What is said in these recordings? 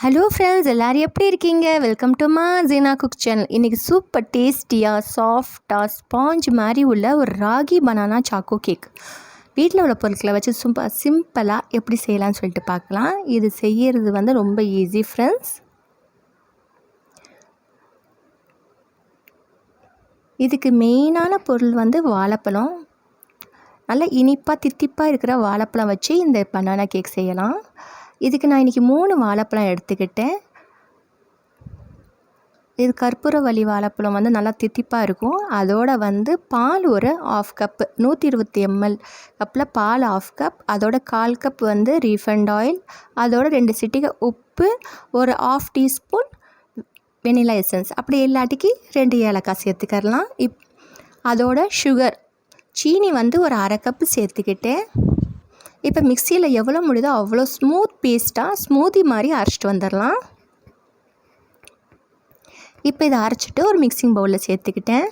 Hello friends எல்லோரும் எப்படி இருக்கீங்க? Welcome to Maa Jeena cook channel இன்றைக்கி சூப்பர் டேஸ்டியாக சாஃப்டாக ஸ்பாஞ்ச் மாதிரி உள்ள ஒரு ராகி பனானா சாக்கோ கேக் வீட்டில் உள்ள பொருட்களை வச்சு சும்மா சிம்பிளாக எப்படி செய்யலாம்னு சொல்லிட்டு பார்க்கலாம். இது செய்யறது வந்து ரொம்ப ஈஸி ஃப்ரெண்ட்ஸ் இதுக்கு மெயினான பொருள் வந்து வாழைப்பழம். நல்லா இனிப்பாக தித்திப்பாக இருக்கிற வாழைப்பழம் வச்சு இந்த பனானா கேக் செய்யலாம். இதுக்கு நான் இன்றைக்கி மூணு வாழைப்பழம் எடுத்துக்கிட்டேன். இது கற்பூரவள்ளி வாழைப்பழம் வந்து நல்லா தித்திப்பாக இருக்கும். அதோட வந்து பால் ஒரு ஆஃப் கப்பு நூற்றி இருபத்தி எம்எல் கப்பில் பால் ஆஃப் கப் அதோட கால் கப் வந்து ரீஃபண்ட் ஆயில் அதோட ரெண்டு சிட்டிகை உப்பு ஒரு ஆஃப் டீஸ்பூன் வெனிலா எசன்ஸ் அப்படி இல்லாட்டிக்கு ரெண்டு ஏலக்காய் சேர்த்துக்கரலாம் இப் அதோட சுகர் சீனி வந்து ஒரு அரை கப்பு சேர்த்துக்கிட்டேன். இப்போ மிக்சியில் எவ்வளோ முடியுதோ அவ்வளோ ஸ்மூத் பேஸ்ட்டாக ஸ்மூதி மாதிரி அரைச்சிட்டு வந்துடலாம். இப்போ இதை அரைச்சிட்டு ஒரு மிக்சிங் பவுலில் சேர்த்துக்கிட்டேன்.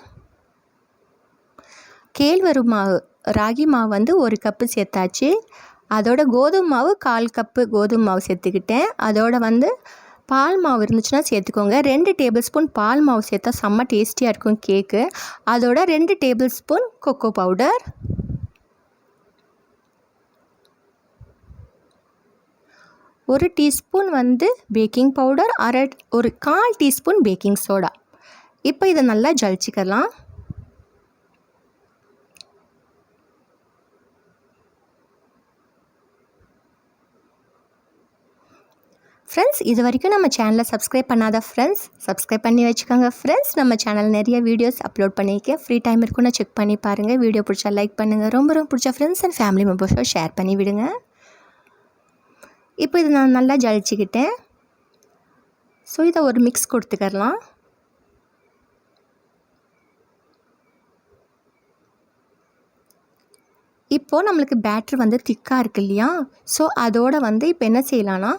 கேழ்வரு மாவு ராகி மாவு வந்து ஒரு கப்பு சேர்த்தாச்சு. அதோட கோதுமை மாவு கால் கப்பு கோதுமை மாவு சேர்த்துக்கிட்டேன். அதோட வந்து பால் மாவு இருந்துச்சுன்னா சேர்த்துக்கோங்க. ரெண்டு டேபிள் ஸ்பூன் பால் மாவு சேர்த்தா செம்ம டேஸ்டியாக இருக்கும் கேக்கு அதோட ரெண்டு டேபிள் ஸ்பூன் கொக்கோ பவுடர் ஒரு டீஸ்பூன் வந்து பேக்கிங் பவுடர் அரை ஒரு கால் டீஸ்பூன் பேக்கிங் சோடா. இப்போ இதை நல்லா ஜலிச்சிக்கலாம். ஃப்ரெண்ட்ஸ் இது வரைக்கும் நம்ம சேனலை சப்ஸ்கிரைப் பண்ணாத ஃப்ரெண்ட்ஸ் சப்ஸ்கிரைப் பண்ணி வச்சுக்கோங்க. ஃப்ரெண்ட்ஸ் நம்ம சேனல் நிறைய வீடியோஸ் அப்லோட் பண்ணியிருக்கேன். ஃப்ரீ டைம் இருக்குன்னு செக் பண்ணி பாருங்கள் வீடியோ பிடிச்சா லைக் பண்ணுங்கள் ரொம்ப ரொம்ப பிடிச்ச ஃப்ரெண்ட்ஸ் அண்ட் ஃபேமிலி மெம்பர்ஸோ ஷேர் பண்ணி விடுங்க இப்போ இது நான் நல்லா ஜலிச்சிக்கிட்டேன். ஸோ இதை ஒரு மிக்ஸ் கொடுத்துக்கரலாம் இப்போது நம்மளுக்கு பேட்ரு வந்து திக்காக இருக்கு இல்லையா? ஸோ அதோடு வந்து இப்போ என்ன செய்யலான்னா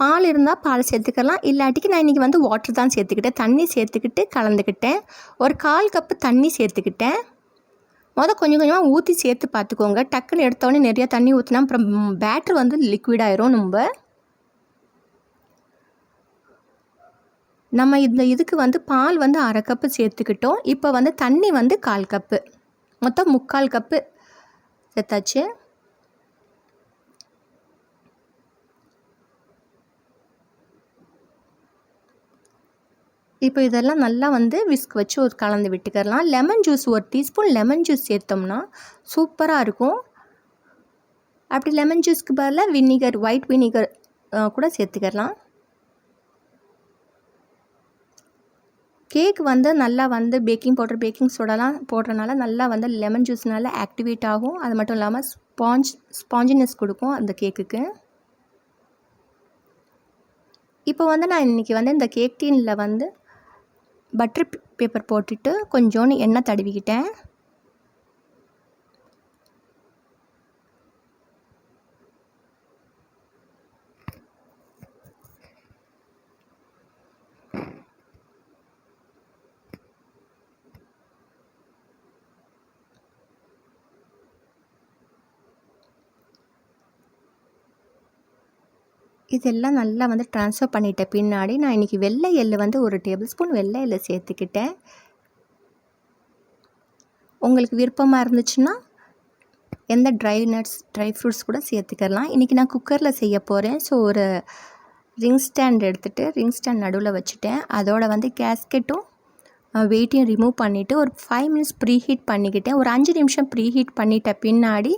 பால் இருந்தால் பால் சேர்த்துக்கலாம் இல்லாட்டிக்கு நான் இன்றைக்கி வந்து வாட்டர் தான் சேர்த்துக்கிட்டேன். தண்ணி சேர்த்துக்கிட்டு கலந்துக்கிட்டேன். ஒரு கால் கப்பு தண்ணி சேர்த்துக்கிட்டேன். மொதல் கொஞ்சம் கொஞ்சமாக ஊற்றி சேர்த்து பார்த்துக்கோங்க. டக்குன்னு எடுத்தோடனே நிறையா தண்ணி ஊற்றினா அப்புறம் பேட்ரு வந்து லிக்விட் ஆயிரும் நம்ம நம்ம இந்த இதுக்கு வந்து பால் வந்து அரை கப்பு சேர்த்துக்கிட்டோம். இப்போ வந்து தண்ணி வந்து கால் கப்பு மொத்தம் முக்கால் கப்பு சேர்த்தாச்சு. இப்போ இதெல்லாம் நல்லா வந்து விஸ்க் வச்சு ஒரு கலந்து விட்டுக்கிறலாம். லெமன் ஜூஸ் ஒரு டீஸ்பூன் லெமன் ஜூஸ் சேர்த்தோம்னா சூப்பராக இருக்கும். அப்படி லெமன் ஜூஸ்க்கு பதிலாக வினிகர் ஒயிட் வினிகர் கூட சேர்த்துக்கலாம் கேக் வந்து நல்லா வந்து பேக்கிங் பவுடர் பேக்கிங் சோடாலாம் போடுறனால நல்லா வந்து லெமன் ஜூஸ்னால ஆக்டிவேட் ஆகும். அது மட்டும் இல்லாமல் ஸ்பாஞ்ச் ஸ்பாஞ்சினஸ் கொடுக்கும் அந்த கேக்குக்கு இப்போ வந்து நான் இன்றைக்கி வந்து இந்த கேக் டீனில் வந்து பட்டர் பேப்பர் போட்டுட்டு கொஞ்சோண்டு எண்ணெய் தடவிக்கிட்டேன். இதெல்லாம் நல்லா வந்து ட்ரான்ஸ்ஃபர் பண்ணிட்ட பின்னாடி நான் இன்றைக்கி வெள்ளை எள்ளு வந்து ஒரு டேபிள் ஸ்பூன் வெள்ளை எள்ளு சேர்த்துக்கிட்டேன். உங்களுக்கு விருப்பமாக இருந்துச்சுன்னா எந்த ட்ரை நட்ஸ் ட்ரை ஃப்ரூட்ஸ் கூட சேர்த்துக்கலாம். இன்றைக்கி நான் குக்கரில் செய்ய போகிறேன் ஸோ ஒரு ரிங் ஸ்டாண்ட் எடுத்துகிட்டு ரிங் ஸ்டாண்ட் நடுவில் வச்சுட்டேன். அதோட வந்து கேஸ்கெட்டும் வெயிட்டையும் ரிமூவ் பண்ணிவிட்டு ஒரு ஃபைவ் மினிட்ஸ் ப்ரீ ஹீட் பண்ணிக்கிட்டேன். ஒரு அஞ்சு நிமிஷம் ப்ரீ ஹீட் பண்ணிட்ட பின்னாடி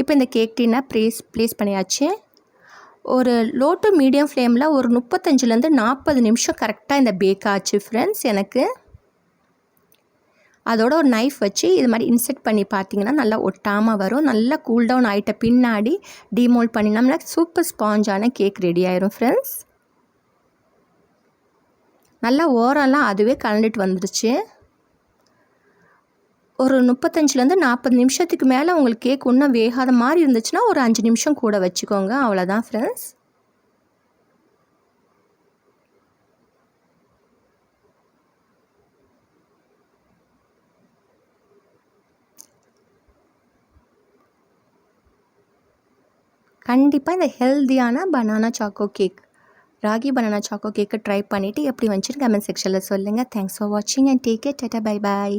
இப்போ இந்த கேக் டீனை ப்ளேஸ் ப்ளேஸ் பண்ணியாச்சு. ஒரு லோ டு மீடியம் ஃப்ளேமில் ஒரு முப்பத்தஞ்சுலேருந்து நாற்பது நிமிஷம் கரெக்டாக இந்த பேக் ஆச்சு ஃப்ரெண்ட்ஸ் எனக்கு அதோட ஒரு நைஃப் வச்சு இது மாதிரி இன்செர்ட் பண்ணி பார்த்தீங்கன்னா நல்லா ஒட்டாமல் வரும். நல்லா கூல் டவுன் ஆகிட்ட பின்னாடி டிமோல்ட் பண்ணினோம்னா சூப்பர் ஸ்பாஞ்சான கேக் ரெடி ஆயிரும் ஃப்ரெண்ட்ஸ் நல்லா ஓரெல்லாம் அதுவே கலந்துட்டு வந்துருச்சு. ஒரு முப்பத்தஞ்சுலேருந்து நாற்பது நிமிஷத்துக்கு மேலே உங்களுக்கு கேக் இன்னும் வேகாத மாதிரி இருந்துச்சுன்னா ஒரு அஞ்சு நிமிஷம் கூட வச்சுக்கோங்க. அவ்வளோதான் ஃப்ரெண்ட்ஸ் கண்டிப்பாக இந்த ஹெல்த்தியான banana choco cake ragi banana choco கேக்கை ட்ரை பண்ணிவிட்டு எப்படி வந்துச்சுன்னு கமெண்ட் செக்ஷனில் சொல்லுங்கள் தேங்க்ஸ் ஃபார் வாட்சிங் and take care data bye bye